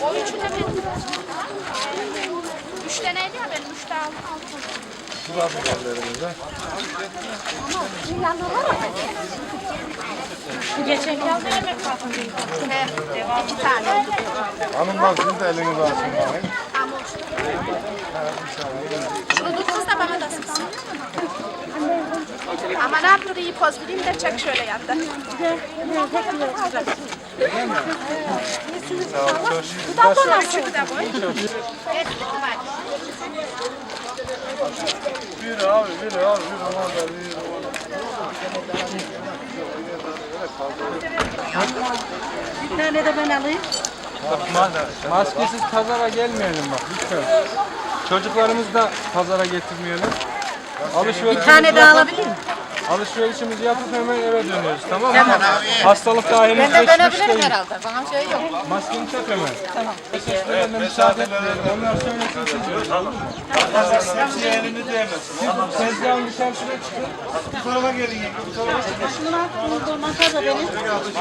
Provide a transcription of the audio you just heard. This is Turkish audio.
O üçü de benim. Üç taneydi ya benim. Üç tane aldım. Bu da biberlerimize. Geçen geldi yemek kalkın. İki tane. Hanımlar sizin de elinizi açın bakayım. Şunu tut kız da iyi poz vereyim de çek şöyle yanda. Bu da bana küçük de boy. Yürü abi, yürü abi, yürü aman da yürü aman da. Bir tane de ben alayım. Maskesiz pazara gelmeyelim bak lütfen. Çocuklarımızı da pazara getirmeyelim. Alışveriş Bir tane daha alabilir miyim? Alışverişimizi yapıp hemen eve dönüyoruz tamam mı? Hastalık daha henüz Ben de geçmiş dönebilirim değil. herhalde. Bana şey yok. Maskeni tak hemen. Tamam. Seslerine müsaade etmeyin. Onlar söylesin siz. Mu? elini değmesin. Tezgahın dışarısına çıkın. Bu tarafa gelin. Bu tarafa Şunun altında masada benim.